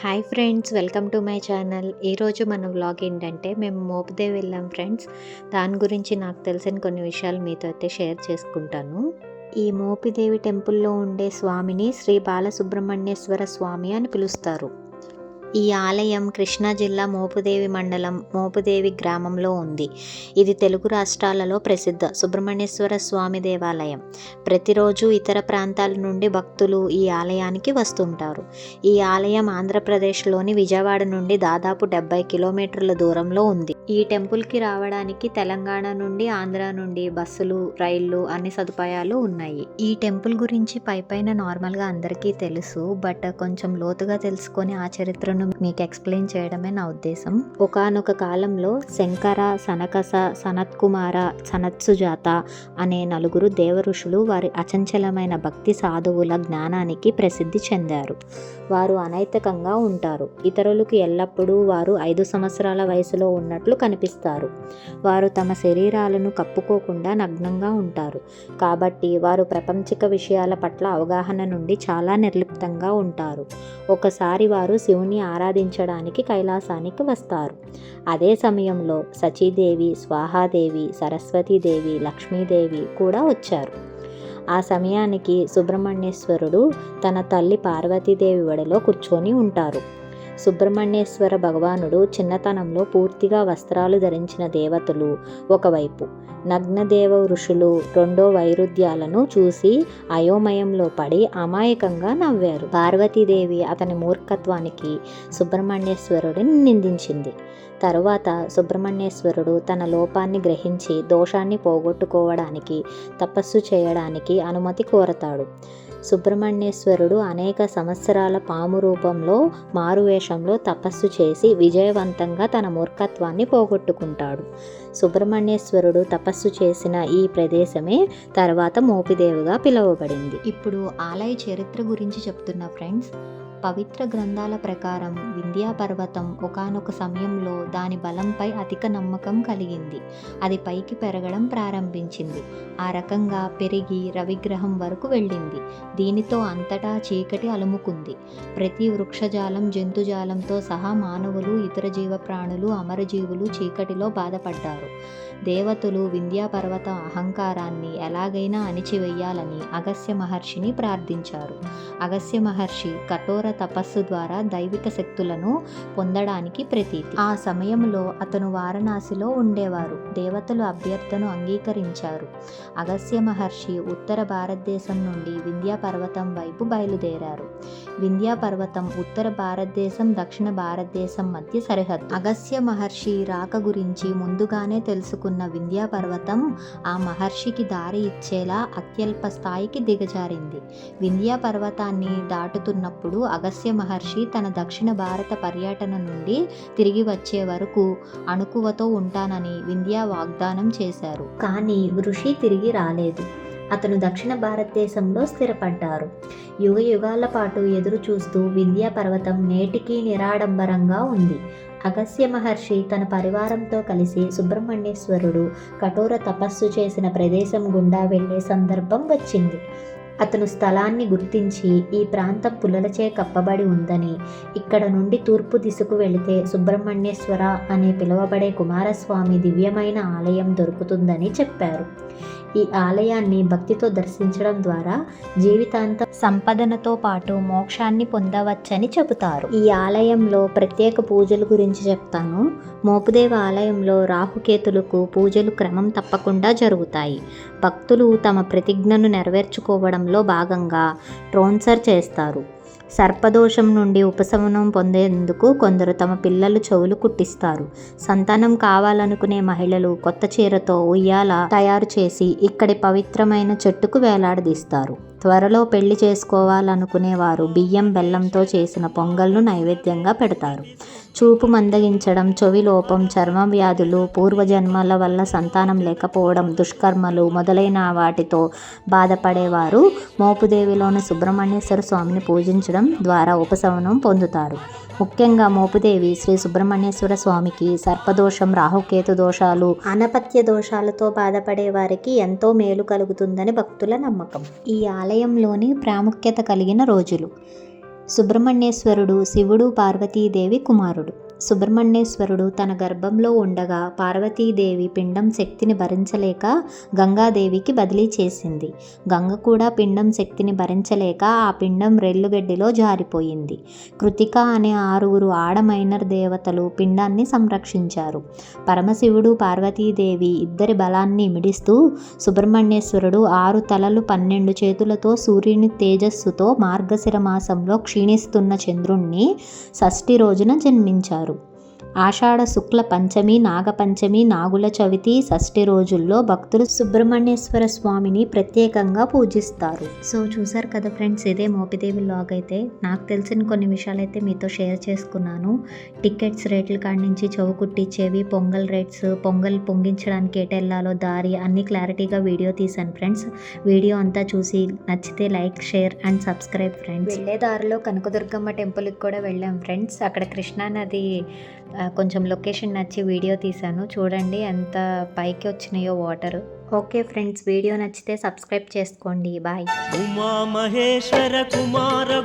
Hi friends welcome to my channel. ఈరోజు మన vlog ఏంటంటే మేము మోపుదే వెళ్ళాం ఫ్రెండ్స్. దాని గురించి నాకు తెలిసిన కొన్ని విషయాలు మీతో అయితే షేర్ చేసుకుంటాను. ఈ మోపిదేవి టెంపుల్లో ఉండే స్వామిని శ్రీ బాలసుబ్రహ్మణ్యేశ్వర స్వామి అని పిలుస్తారు. ఈ ఆలయం కృష్ణా జిల్లా మోపుదేవి మండలం మోపుదేవి గ్రామంలో ఉంది. ఇది తెలుగు రాష్ట్రాలలో ప్రసిద్ధ సుబ్రహ్మణ్యేశ్వర స్వామి దేవాలయం. ప్రతిరోజు ఇతర ప్రాంతాల నుండి భక్తులు ఈ ఆలయానికి వస్తుంటారు. ఈ ఆలయం ఆంధ్రప్రదేశ్లోని విజయవాడ నుండి దాదాపు డెబ్బై కిలోమీటర్ల దూరంలో ఉంది. ఈ టెంపుల్కి రావడానికి తెలంగాణ నుండి ఆంధ్ర నుండి బస్సులు రైళ్ళు అన్ని సదుపాయాలు ఉన్నాయి. ఈ టెంపుల్ గురించి పై పైన నార్మల్గా అందరికీ తెలుసు బట్ కొంచెం లోతుగా తెలుసుకొని ఆ చరిత్రను మీకు ఎక్స్ప్లెయిన్ చేయడమే నా ఉద్దేశం. ఒకానొక కాలంలో శంకర సనకస సనత్ కుమార సనత్సుజాత అనే నలుగురు దేవ ఋషులు వారి అచంచలమైన భక్తి సాధువుల జ్ఞానానికి ప్రసిద్ధి చెందారు. వారు అనైతికంగా ఉంటారు. ఇతరులకు ఎల్లప్పుడూ వారు ఐదు సంవత్సరాల వయసులో ఉన్నట్లు కనిపిస్తారు. వారు తమ శరీరాలను కప్పుకోకుండా నగ్నంగా ఉంటారు. కాబట్టి వారు ప్రపంచిక విషయాల పట్ల అవగాహన నుండి చాలా నిర్లిప్తంగా ఉంటారు. ఒకసారి వారు శివుని ఆరాధించడానికి కైలాసానికి వస్తారు. అదే సమయంలో సచీదేవి స్వాహాదేవి సరస్వతీదేవి లక్ష్మీదేవి కూడా వచ్చారు. ఆ సమయానికి సుబ్రహ్మణ్యేశ్వరుడు తన తల్లి పార్వతీదేవి వడలో కూర్చొని ఉంటారు. సుబ్రహ్మణ్యేశ్వర భగవానుడు చిన్నతనంలో పూర్తిగా వస్త్రాలు ధరించిన దేవతలు ఒకవైపు. నగ్నదేవ ఋషులు రెండో వైరుధ్యాలను చూసి అయోమయంలో పడి అమాయకంగా నవ్వారు. పార్వతీదేవి అతని మూర్ఖత్వానికి సుబ్రహ్మణ్యేశ్వరుడిని నిందించింది. తరువాత సుబ్రహ్మణ్యేశ్వరుడు తన లోపాన్ని గ్రహించి దోషాన్ని పోగొట్టుకోవడానికి తపస్సు చేయడానికి అనుమతి కోరతాడు. సుబ్రహ్మణ్యేశ్వరుడు అనేక సంవత్సరాల పాము రూపంలో మారువేషంలో తపస్సు చేసి విజయవంతంగా తన మూర్ఖత్వాన్ని పోగొట్టుకుంటాడు. సుబ్రహ్మణ్యేశ్వరుడు తపస్సు చేసిన ఈ ప్రదేశమే తర్వాత మోపిదేవిగా పిలువబడింది. ఇప్పుడు ఆలయ చరిత్ర గురించి చెప్తున్నా ఫ్రెండ్స్. పవిత్ర గ్రంథాల ప్రకారం వింధ్యా పర్వతం ఒకనొక సమయంలో దాని బలంపై అధిక నమ్మకం కలిగింది. అది పైకి పెరగడం ప్రారంభించింది. ఆ రకంగా పెరిగి రవిగ్రహం వరకు వెళ్ళింది. దీనితో అంతటా చీకటి అలుముకుంది. ప్రతి వృక్షజాలం జంతుజాలంతో సహా మానవులు ఇతర జీవ ప్రాణులు అమరజీవులు చీకటిలో బాధపడ్డారు. దేవతలు వింధ్యాపర్వత అహంకారాన్ని ఎలాగైనా అణిచివేయాలని అగస్య మహర్షిని ప్రార్థించారు. అగస్య మహర్షి కఠోర తపస్సు ద్వారా దైవిక శక్తులను పొందడానికి ప్రతీతి. ఆ సమయంలో అతను వారణాసిలో ఉండేవారు. దేవతలు అభ్యర్థను అంగీకరించారు. అగస్య మహర్షి ఉత్తర భారతదేశం నుండి వింధ్యా పర్వతం వైపు బయలుదేరారు. వింధ్యా పర్వతం ఉత్తర భారతదేశం దక్షిణ భారతదేశం మధ్య సరిహద్దు. అగస్య మహర్షి రాక గురించి ముందుగానే తెలుసుకున్న వింధ్యా పర్వతం ఆ మహర్షికి దారి ఇచ్చేలా అత్యల్ప స్థాయికి దిగజారింది. వింధ్యా పర్వతాన్ని దాటుతున్నప్పుడు అగస్య మహర్షి తన దక్షిణ భారత పర్యటన నుండి తిరిగి వచ్చే వరకు అణుకువతో ఉంటానని వింధ్యా వాగ్దానం చేశారు. కానీ ఋషి తిరిగి రాలేదు. అతను దక్షిణ భారతదేశంలో స్థిరపడ్డారు. యుగ యుగాల పాటు ఎదురు చూస్తూ వింధ్యా పర్వతం నేటికి నిరాడంబరంగా ఉంది. అగస్య మహర్షి తన పరివారంతో కలిసి సుబ్రహ్మణ్యేశ్వరుడు కఠోర తపస్సు చేసిన ప్రదేశం గుండా వెళ్ళే సందర్భం వచ్చింది. అతను స్థలాన్ని గుర్తించి ఈ ప్రాంతం పులలచే కప్పబడి ఉందని ఇక్కడ నుండి తూర్పు దిశకు వెళితే సుబ్రహ్మణ్యేశ్వర అనే పిలువబడే కుమారస్వామి దివ్యమైన ఆలయం దొరుకుతుందని చెప్పారు. ఈ ఆలయాన్ని భక్తితో దర్శించడం ద్వారా జీవితాంత సంపదనతో పాటు మోక్షాన్ని పొందవచ్చని చెబుతారు. ఈ ఆలయంలో ప్రత్యేక పూజల గురించి చెప్తాను. మోపుదేవ ఆలయంలో రాహుకేతులకు పూజలు క్రమం తప్పకుండా జరుగుతాయి. భక్తులు తమ ప్రతిజ్ఞను నెరవేర్చుకోవడంలో భాగంగా ట్రోన్సర్ చేస్తారు. సర్పదోషం నుండి ఉపశమనం పొందేందుకు కొందరు తమ పిల్లలు చెవులు కుట్టిస్తారు. సంతానం కావాలనుకునే మహిళలు కొత్త చీరతో ఉయ్యాల తయారు చేసి ఇక్కడి పవిత్రమైన చెట్టుకు వేలాడదీస్తారు. త్వరలో పెళ్ళి చేసుకోవాలనుకునే వారు బియ్యం బెల్లంతో చేసిన పొంగల్ను నైవేద్యంగా పెడతారు. చూపు మందగించడం చెవి లోపం చర్మ వ్యాధులు పూర్వజన్మల వల్ల సంతానం లేకపోవడం దుష్కర్మలు మొదలైన వాటితో బాధపడేవారు మోపుదేవిలోని సుబ్రహ్మణ్యేశ్వర స్వామిని పూజించడం ద్వారా ఉపశమనం పొందుతారు. ముఖ్యంగా మోపుదేవి శ్రీ సుబ్రహ్మణ్యేశ్వర స్వామికి సర్పదోషం రాహుకేతు దోషాలు అనపత్య దోషాలతో బాధపడే వారికి ఎంతో మేలు కలుగుతుందని భక్తుల నమ్మకం. ఈ ఆలయంలోని ప్రాముఖ్యత కలిగిన రోజులు. సుబ్రహ్మణ్యేశ్వరుడు శివుడు పార్వతీదేవి కుమారుడు. సుబ్రహ్మణ్యేశ్వరుడు తన గర్భంలో ఉండగా పార్వతీదేవి పిండం శక్తిని భరించలేక గంగాదేవికి బదిలీ చేసింది. గంగ కూడా పిండం శక్తిని భరించలేక ఆ పిండం రెల్లుగడ్డిలో జారిపోయింది. కృతిక అనే ఆరుగురు ఆడమైనర్ దేవతలు పిండాన్ని సంరక్షించారు. పరమశివుడు పార్వతీదేవి ఇద్దరి బలాన్ని మిడిస్తూ సుబ్రహ్మణ్యేశ్వరుడు ఆరు తలలు పన్నెండు చేతులతో సూర్యుని తేజస్సుతో మార్గశిర మాసంలో క్షీణిస్తున్న చంద్రుణ్ణి షష్ఠి రోజున జన్మించారు. ఆషాఢ శుక్ల పంచమి నాగపంచమి నాగుల చవితి షష్ఠి రోజుల్లో భక్తులు సుబ్రహ్మణ్యేశ్వర స్వామిని ప్రత్యేకంగా పూజిస్తారు. సో చూసారు కదా ఫ్రెండ్స్ ఇదే మోపిదేవి లాగ్ అయితే. నాకు తెలిసిన కొన్ని విషయాలు అయితే మీతో షేర్ చేసుకున్నాను. టికెట్స్ రేట్ల కాడి నుంచి చెవు కుట్టించేవి పొంగల్ రేట్స్ పొంగల్ పొంగించడానికి ఎటు వెళ్ళాలో దారి అన్ని క్లారిటీగా వీడియో తీశాను ఫ్రెండ్స్. వీడియో అంతా చూసి నచ్చితే like share and subscribe friends. వెళ్ళే దారిలో కనకదుర్గమ్మ టెంపుల్కి కూడా వెళ్ళాం ఫ్రెండ్స్. అక్కడ కృష్ణానది కొంచెం లొకేషన్ నచ్చి వీడియో తీశాను. చూడండి ఎంత పైకి వచ్చినాయో వాటర్ ఓకే ఫ్రెండ్స్ వీడియో నచ్చితే సబ్స్క్రైబ్ చేసుకోండి. బాయ్. ఉమా మహేశ్వర కుమార